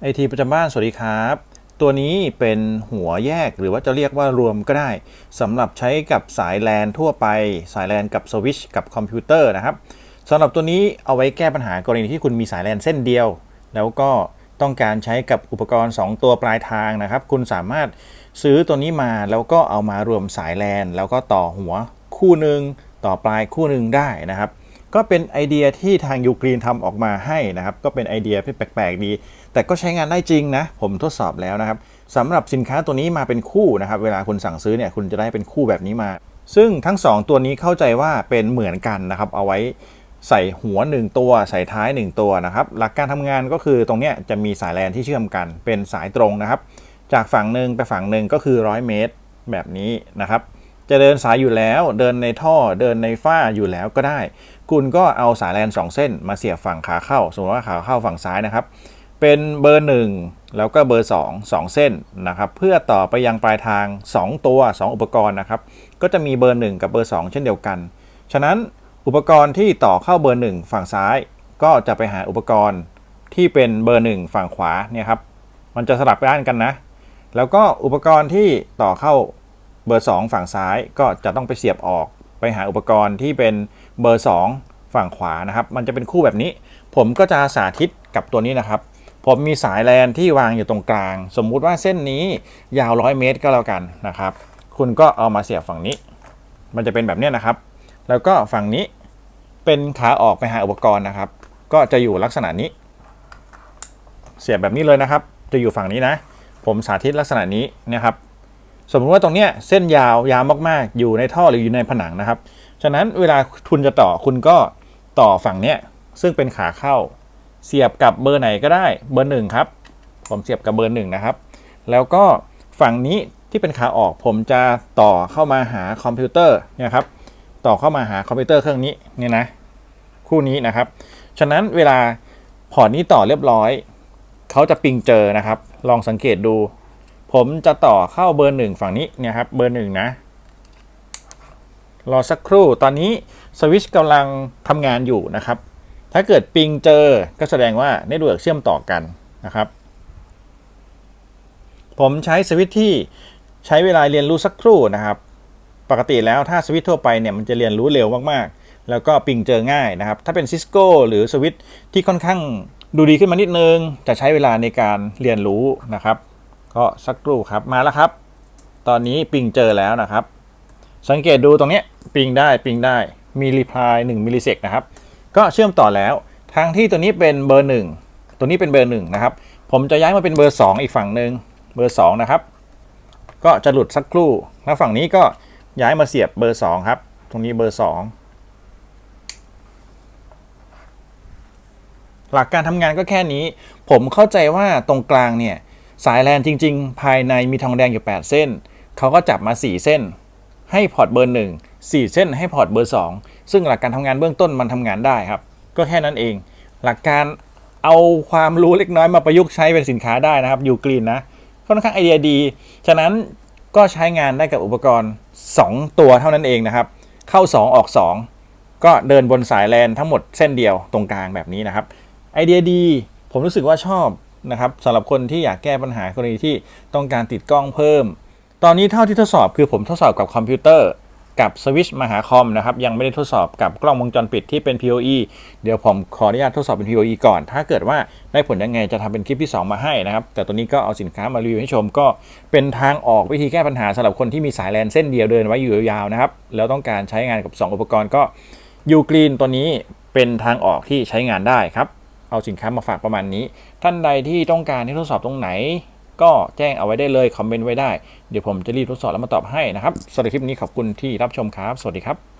ไอทีประจำบ้านสวัสดีครับ ตัวนี้เป็นหัวแยกหรือว่าจะเรียกว่ารวมก็ได้สำหรับใช้กับสายแลนทั่วไปสายแลนกับสวิชกับคอมพิวเตอร์นะครับสำหรับตัวนี้เอาไว้แก้ปัญหากรณีที่คุณมีสายแลนเส้นเดียว แล้วก็ต้องการใช้กับอุปกรณ์ 2 ตัวปลายทางนะครับ คุณสามารถซื้อตัวนี้มาแล้วก็เอามารวมสายแลนแล้วก็ต่อหัวคู่หนึ่งต่อปลายคู่หนึ่งได้นะครับ ก็เป็นไอเดียที่ทางยูกรีนทำออกมาให้นะครับ ก็เป็นไอเดียที่แปลกๆดี แต่ก็ใช้งานได้จริงนะ ผมทดสอบแล้วนะครับสำหรับสินค้าตัวนี้มาเป็นคู่นะครับ เวลาคุณสั่งซื้อเนี่ยคุณจะได้เป็นคู่แบบนี้มา ซึ่งทั้ง 2 ตัวนี้เข้าใจว่าเป็นเหมือนกันนะครับ เอาไว้ใส่หัว 1 ตัว ใส่ท้าย 1 ตัวนะครับ หลักการทำงานก็คือตรงเนี้ยจะมีสายแลนที่เชื่อมกันเป็นสายตรงนะครับ จากฝั่งหนึ่งไปฝั่งหนึ่งก็คือ 100 เมตรแบบนี้นะครับ จะเดินสายอยู่แล้ว เดินในท่อเดินในฝ้าอยู่แล้วก็ได้ คุณก็เอาสายแลน2เส้น มาเสียบฝั่งขาเข้า สมมติว่าขาเข้าฝั่งซ้ายนะครับ เป็นเบอร์ 1 แล้วก็เบอร์ 2 2 เส้นนะครับ เพื่อต่อไปยังปลายทาง 2 ตัว 2 อุปกรณ์นะครับ ก็จะมีเบอร์ 1 กับเบอร์ 2 เช่นเดียวกัน ฉะนั้นอุปกรณ์ที่ต่อเข้าเบอร์ 1 ฝั่งซ้าย ก็จะไปหาอุปกรณ์ที่เป็นเบอร์ 1 ฝั่งขวาเนี่ยครับ มันจะสลับด้านกันนะ แล้วก็อุปกรณ์ที่ต่อเข้า เบอร์ 2 ฝั่งซ้ายก็จะต้องไปเสียบออกไปหาอุปกรณ์ที่เป็นเบอร์ 2 ฝั่งขวานะครับ มันจะเป็นคู่แบบนี้ ผมก็จะสาธิตกับตัวนี้นะครับ ผมมีสายแลนที่วางอยู่ตรงกลาง สมมุติว่าเส้นนี้ยาว 100 เมตรก็แล้วกันนะครับ คุณก็เอามาเสียบฝั่งนี้ มันจะเป็นแบบนี้นะครับ แล้วก็ฝั่งนี้เป็นขาออกไปหาอุปกรณ์นะครับ ก็จะอยู่ลักษณะนี้ เสียบแบบนี้เลยนะครับ จะอยู่ฝั่งนี้นะ ผมสาธิตลักษณะนี้นะครับ สมมติว่าตรงเนี้ยเส้นยาวยาวมากๆ อยู่ในท่อหรืออยู่ในผนังนะครับ ฉะนั้นเวลาคุณจะต่อคุณก็ต่อฝั่งเนี้ยซึ่งเป็นขาเข้า เสียบกับเบอร์ไหนก็ได้เบอร์หนึ่งครับ ผมเสียบกับเบอร์หนึ่งนะครับ แล้วก็ฝั่งนี้ที่เป็นขาออกผมจะต่อเข้ามาหาคอมพิวเตอร์นี่ยครับ ต่อเข้ามาหาคอมพิวเตอร์เครื่องนี้เนี่ยนะ คู่นี้นะครับ ฉะนั้นเวลาพอร์ตนี้ต่อเรียบร้อย เขาจะปิงเจอนะครับ ลองสังเกตดู ผมจะต่อเข้าเบอร์หนึ่งฝั่งนี้เนี่ยครับเบอร์หนึ่งนะ รอสักครู่ตอนนี้สวิตช์กำลังทำงานอยู่นะครับ ถ้าเกิดปิงเจอก็แสดงว่าเน็ตเวิร์กเชื่อมต่อกันนะครับ ผมใช้สวิตช์ที่ใช้เวลาเรียนรู้สักครู่นะครับ ปกติแล้วถ้าสวิตช์ทั่วไปเนี่ยมันจะเรียนรู้เร็วมากๆ แล้วก็ปิงเจอง่ายนะครับ ถ้าเป็นซิสโก้หรือสวิตช์ที่ค่อนข้างดูดีขึ้นมานิดนึง จะใช้เวลาในการเรียนรู้นะครับ ก็สักครู่ครับมาแล้วครับ ตอนนี้ปิงเจอแล้วนะครับ สังเกตดูตรงนี้ปิงได้ปิงได้มีรีพลาย1มิลลิเซกนะครับ ก็เชื่อมต่อแล้วทางที่ตัวนี้เป็นเบอร์ 1 ตัวนี้เป็นเบอร์1นะครับ ผมจะย้ายมาเป็นเบอร์ 2 อีกฝั่งหนึ่งเบอร์ 2 นะครับ ก็จะหลุดสักครู่ แล้วฝั่งนี้ก็ย้ายมาเสียบเบอร์ 2 ครับ ตรงนี้เบอร์ 2 หลักการทำงานก็แค่นี้ ผมเข้าใจว่าตรงกลางเนี่ย สายแลนจริง ๆ ภายในมีทองแดงอยู่ 8 เส้น เขาก็จับมา 4 เส้น ให้พอร์ตเบอร์ 1 4 เส้น ให้พอร์ตเบอร์ 2 ซึ่งหลักการทำงานเบื้องต้นมันทำงานได้ครับ ก็แค่นั้นเอง หลักการเอาความรู้เล็กน้อยมาประยุกต์ใช้เป็นสินค้าได้นะครับยูกรีนนะค่อนข้างไอเดียดี ฉะนั้นก็ใช้งานได้กับอุปกรณ์ 2 ตัวเท่านั้นเองนะครับ เข้า 2 ออก 2 ก็เดินบนสายแลนทั้งหมดเส้นเดียวตรงกลางแบบนี้นะครับ ไอเดียดี ผมรู้สึกว่าชอบ นะครับสำหรับคนที่อยากแก้ปัญหากรณีที่ต้องการติดกล้องเพิ่ม ตอนนี้เท่าที่ทดสอบคือผมทดสอบกับคอมพิวเตอร์กับสวิชมาหาคอมนะครับยังไม่ได้ทดสอบกับกล้องวงจรปิดที่เป็น PoE เดี๋ยวผมขออนุญาตทดสอบเป็น PoE ก่อน ถ้าเกิดว่าได้ผลยังไงจะทำเป็นคลิปที่ 2 มาให้นะครับ แต่ตัวนี้ก็เอาสินค้ามารีวิวให้ชมก็เป็นทางออกวิธีแก้ปัญหาสำหรับคนที่มีสายแลนเส้นเดียวเดินไว้อยู่ยาวๆนะครับ แล้วต้องการใช้งานกับ 2 อุปกรณ์ก็ยูกรีนตัวนี้เป็นทางออกที่ใช้งานได้ครับ เอาสินค้ามาฝากประมาณนี้ ท่านใดที่ต้องการให้ทดสอบตรงไหน ก็แจ้งเอาไว้ได้เลยคอมเมนต์ไว้ได้ เดี๋ยวผมจะรีบทดสอบแล้วมาตอบให้นะครับสำหรับคลิปนี้ขอบคุณที่รับชมครับ สวัสดีครับ